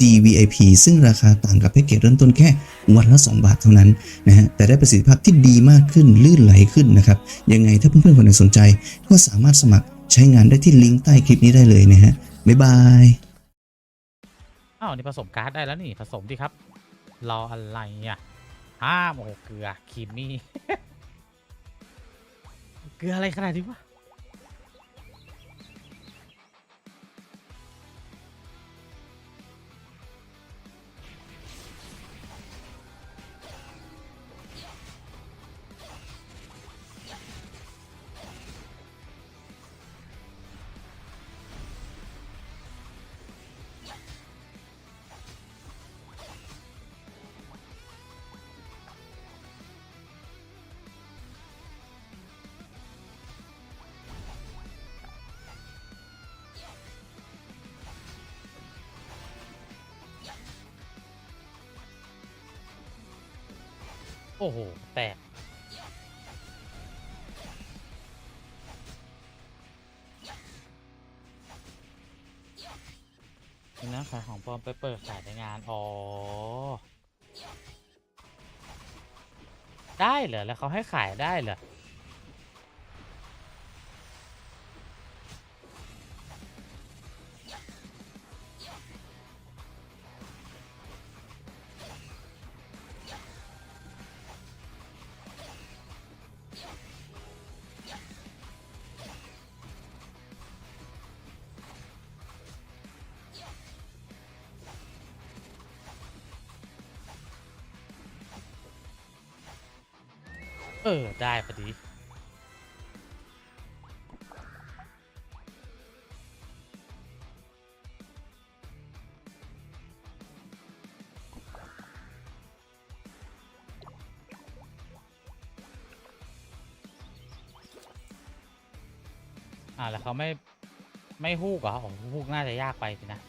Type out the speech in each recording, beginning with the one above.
GVIP ซึ่งราคาต่างกับแพ็กเกจเริ่มต้นแค่วันละ 2 บาทเท่านั้นนะฮะแต่ได้ประสิทธิภาพที่ดีมากขึ้นลื่นไหลขึ้นนะครับยังไงถ้าเพื่อนๆคนไหนสนใจ ก็สามารถสมัครใช้งานได้ที่ลิงก์ใต้คลิปนี้ได้เลยนะฮะบ๊ายบายอ้าวนี่ผสมการ์ดได้แล้วนี่ผสมดิครับรออะไรอะห้ามโอ้เกลือครีมมี่ เกลืออะไรขนาดนี้วะ โอ้โห แตก นี่นะขายของปลอมไปเปิดขายในงาน อ๋อ ได้เหรอ แล้วเขาให้ขายได้เหรอ เออ ได้พอดี อ่าแล้วเขาไม่ ไม่ฮูกเหรอโอ้ฮูกน่าจะยากไปสินะ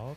โ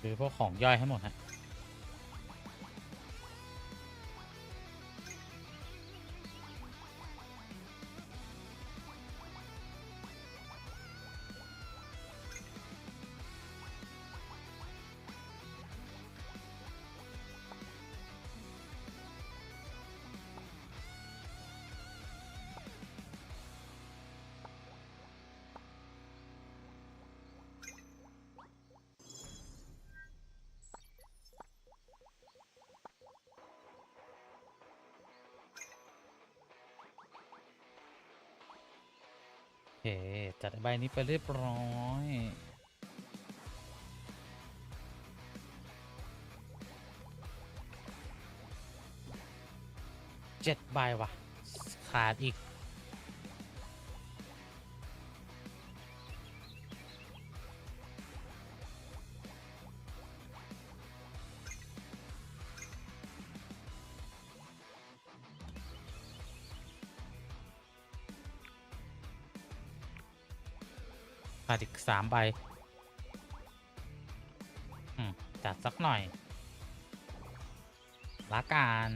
คือพวกของย่อยให้หมดฮะ เค จัดใบนี้ไปเรียบร้อยเจ็ดใบว่ะ ขาดอีก ขาดอีกสามใบจัดสักหน่อยละกัน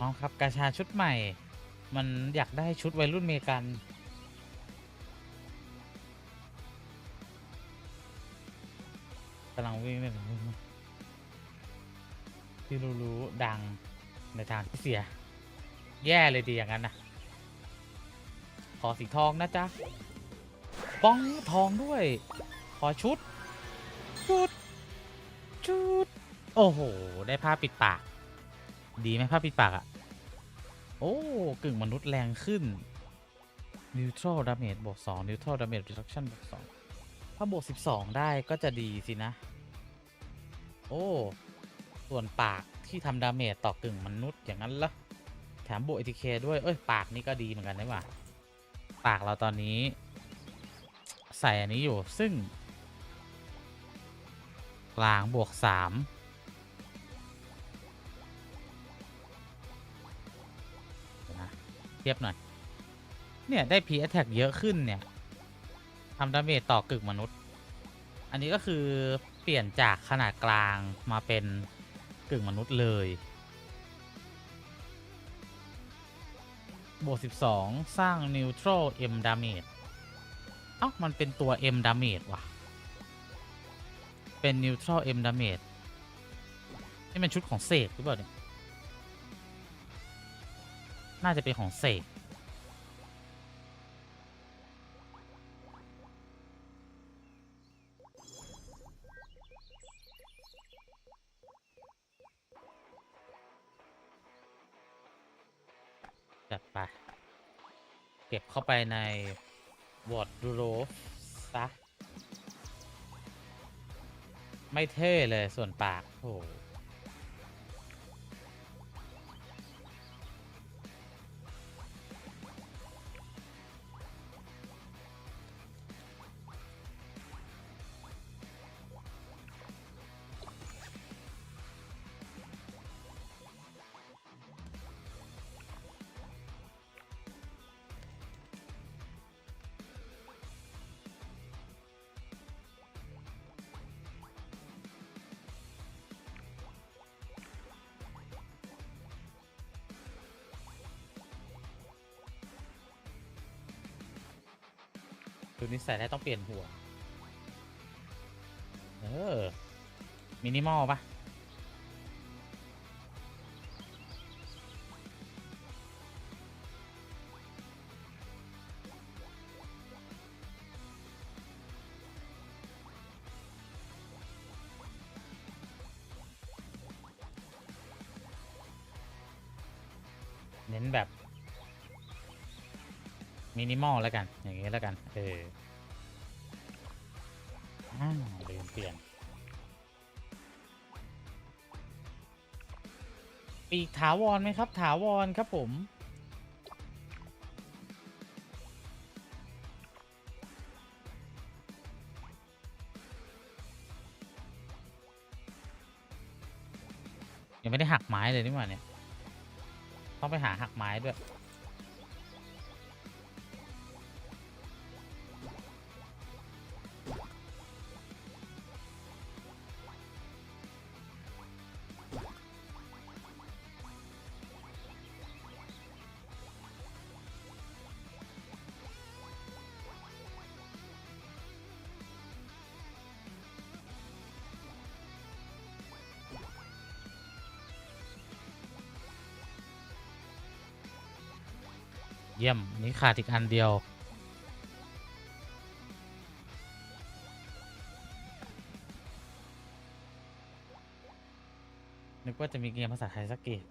น้องครับกาชาชุดใหม่ มันอยากได้ชุดวัยรุ่นเมกัน กำลังวิ่งเล่นที่รู้ๆดัง ในทางที่เสีย แย่เลยดีอย่างนั้นนะขอสีทองนะจ๊ะป้องทองด้วย ขอชุด ชุด ชุด โอ้โห ได้ผ้าปิดปาก ดีไหมผ้าปิดปากอะโอ้กึ่งมนุษย์แรงขึ้น neutral damage บวก2 neutral damage reduction บวก2ถ้าบวก 12 ได้ก็จะดีสินะ โอ้ ส่วนปาก ที่ทำดาเมจต่อกึ่งมนุษย์อย่างนั้นเหรอแถมบวก ATK ด้วย เอ้ย ปากนี่ก็ดีเหมือนกันได้ว่าปากเราตอนนี้ ใส่อันนี้อยู่ซึ่ง กลางบวก3เดี๋ยวนะเทียบหน่อย เนี่ย ได้พีแอตแทกเยอะขึ้นเนี่ยทำดาเมจต่อกึ่งมนุษย์ อันนี้ก็คือเปลี่ยนจากขนาดกลางมาเป็น กึ่งมนุษย์เลย บวก 12 สร้าง neutral M damage เอ้า มันเป็นตัว M damage ว่ะ เป็น neutral M damage นี่เป็นชุดของเสกหรือเปล่าเนี่ย น่าจะเป็นของเสก เก็บเข้าไปในวอร์ดดูโรซะไม่เท่เลยส่วนปากโอ้ โหดูนิสัยได้ต้องเปลี่ยนหัว เออ มินิมอลปะเน้นแบบ มินิมอลแล้วกัน อย่างงี้แล้วกัน เออลืมเปลี่ยน ปีกถาวรไหมครับ ถาวรครับผม ยังไม่ได้หักไม้เลยนี่หว่าเนี่ย ต้องไปหาหักไม้ด้วย เยี่ยม นี่ขาดอีกอันเดียว นึกว่าจะมีเกมภาษาไทยสักเกม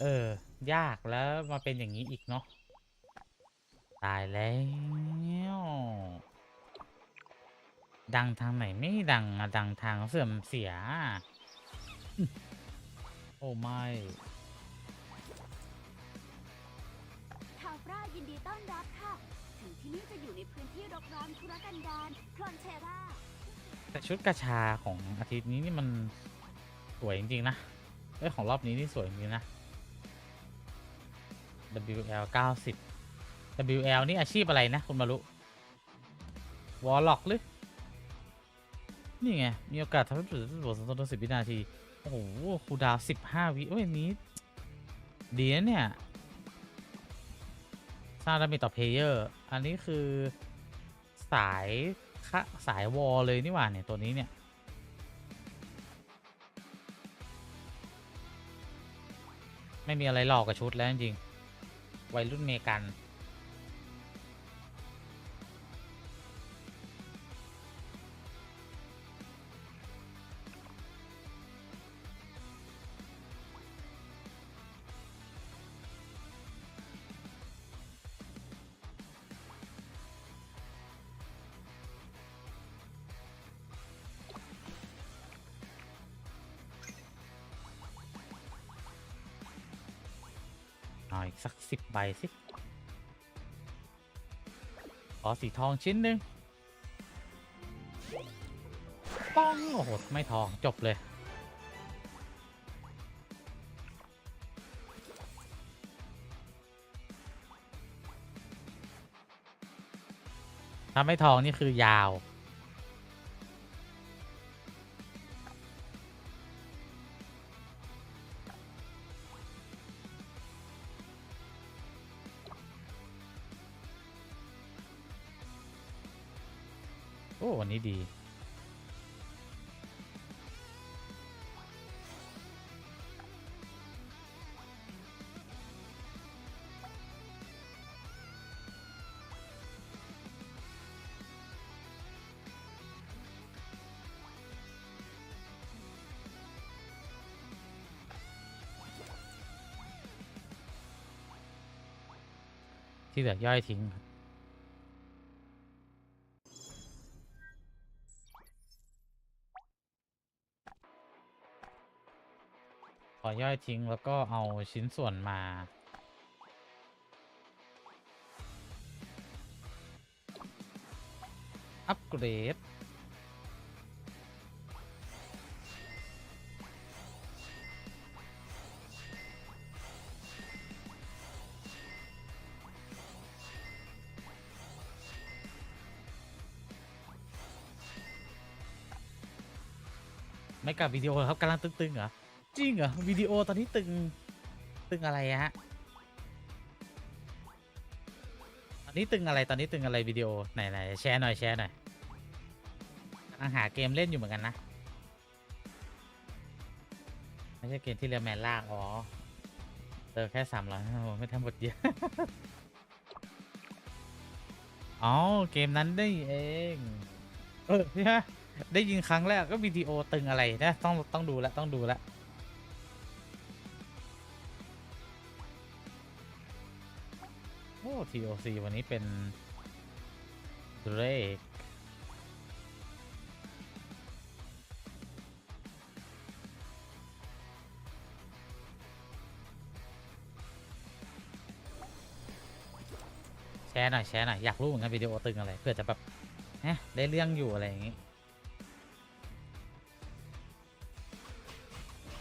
เออ ยากแล้วมาเป็นอย่างนี้อีกเนาะ ตายแล้ว ดังทางไหนไม่ดังอะดังทางเสื่อมเสีย โอ้ไม่ ต้อนรับค่ะ ถึงที่นี่จะอยู่ในพื้นที่รกร้างทุรกันดารครอนเทรา แต่ชุดกระชาของอาทิตย์นี้นี่มันสวยจริง ๆ นะเอ้ยของรอบนี้นี่สวยจริงๆนะ WL 90 WL นี่อาชีพอะไรนะ คุณมารุวอลล็อกหรือ นี่ไง มีโอกาสทำให้จุดบทสนทนาสิบวินาที โอ้โหคูดาวสิบห้าวิโอ้ยนี้ ดีนะเนี่ย สร้างดาเมจต่อเพลเยอร์ อันนี้คือสายคะสายวอลเลยนี่หว่าเนี่ย ตัวนี้เนี่ย ไม่มีอะไรหลอกกับชุดแล้วจริง วัยรุ่นเมกัน สักสิบใบสิขอสีทองชิ้นหนึ่งป้องโอ้โหไม่ทองจบเลยถ้าไม่ทองนี่คือยาว นี้ดี ที่เหลือย่อยทิ้งครับ ย่อยทิ้งแล้วก็เอาชิ้นส่วนมา อัปเกรด ไม่กลับวิดีโอครับกำลังตึ้งๆเหรอ จริงเหรอวิดีโอตอนนี้ตึง ตึงอะไรฮะตอนนี้ตึงอะไรตอนนี้ตึงอะไรวิดีโอไหนไหนแชร์หน่อยแชร์หน่อยกำลังหาเกมเล่นอยู่เหมือนกันนะไม่ใช่เกมที่เรียแมนลากอ๋อเจอแค่สามร้อยไม่ทำบทเดียวอ๋อเกมนั้นได้เองเออใช่ได้ยินครั้งแรกก็วิดีโอตึงอะไรนะต้องต้องดูแลต้องดูแล TOC วันนี้เป็น Drake แชร์หน่อยแชร์หน่อยอยากรู้เหมือนกันวิดีโอตึงอะไรเพื่อจะแบบเอ๊ะได้เรื่องอยู่อะไรอย่างงี้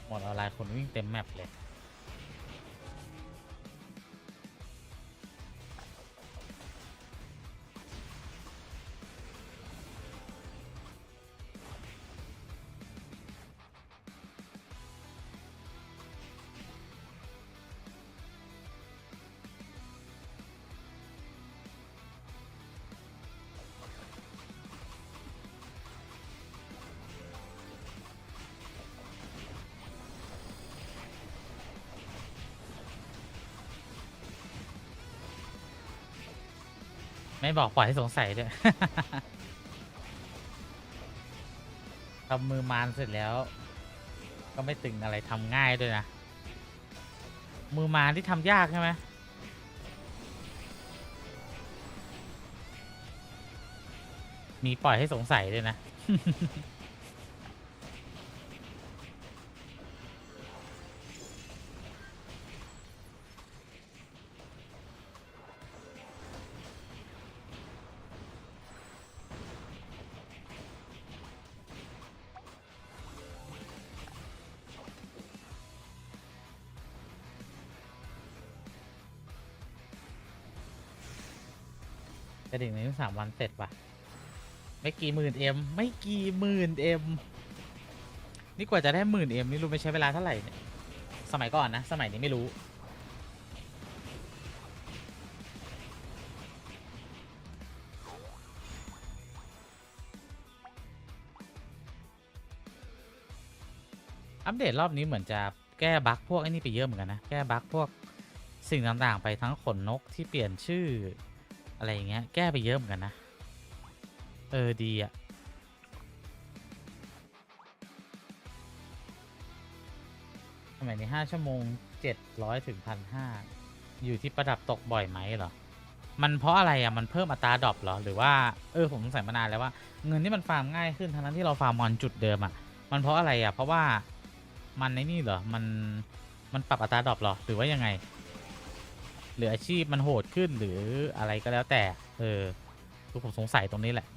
หมดออนไลน์คนวิ่งเต็มแมปเลย ไม่บอกปล่อยให้สงสัยด้วย ทำมือมานเสร็จแล้ว ก็ไม่ตึงอะไรทำง่ายด้วยนะ มือมาที่ทำยากใช่ไหมมีปล่อยให้สงสัยด้วยนะ กระดิ่งในสามวันเสร็จว่ะไม่กี่หมื่นเอ็มไม่กี่หมื่นเอ็มนี่กว่าจะได้หมื่นเอ็มนี่รู้ไม่ใช้เวลาเท่าไหร่เนี่ยสมัยก่อนนะ สมัยนี้ไม่รู้ อัปเดตรอบนี้เหมือนจะแก้บั๊กพวกไอ้นี่ไปเยอะเหมือนกันนะ แก้บั๊กพวกสิ่งต่างๆ ไปทั้งขนนกที่เปลี่ยนชื่อ อะไรอย่างเงี้ย แก้ไปเยอะเหมือนกันนะ เออ ดีอะสมัยนี้ห้าชั่วโมงเจ็ดร้อยถึงพันห้าอยู่ที่ประดับตกบ่อยไหมเหรอ มันเพราะอะไรอะมันเพิ่มอัตราดรอปเหรอ หรือว่า เออ ผมสงสัยมานานแล้วว่า เงินที่มันฟาร์มง่ายขึ้นทั้งนั้นที่เราฟาร์มมอนจุดเดิมอะมันเพราะอะไรอะเพราะว่ามันในนี่เหรอ มัน มันปรับอัตราดรอปเหรอ หรือว่ายังไง รืออาชีพมันโหดขึ้นหรืออะไรก็แล้วแต่ เออคือผมสงสัยตรงนี้แหละ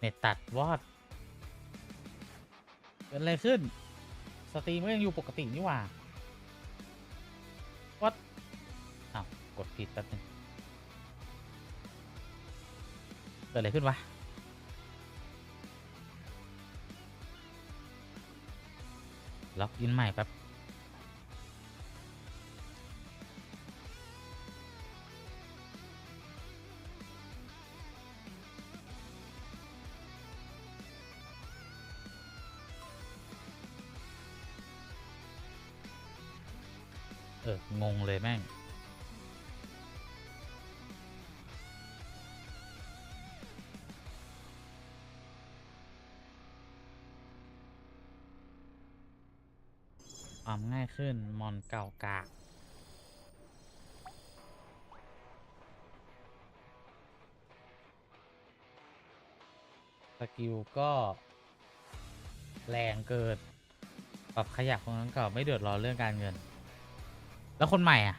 เน็ตตัดวอด กิดอะไรขึ้น สตรีมก็ยังอยู่ปกตินี่หว่าวัดอ้าวกดผิดแป๊บนึงเกิดอะไรขึ้นวะล็อกอินใหม่แป๊บ เออ งงเลยแม่ง ความง่ายขึ้น มอนเก่ากากสกิลก็ แรงเกินปรับขยับของนั้นเก่าไม่เดือดร้อนเรื่องการเงิน แล้วคนใหม่อะ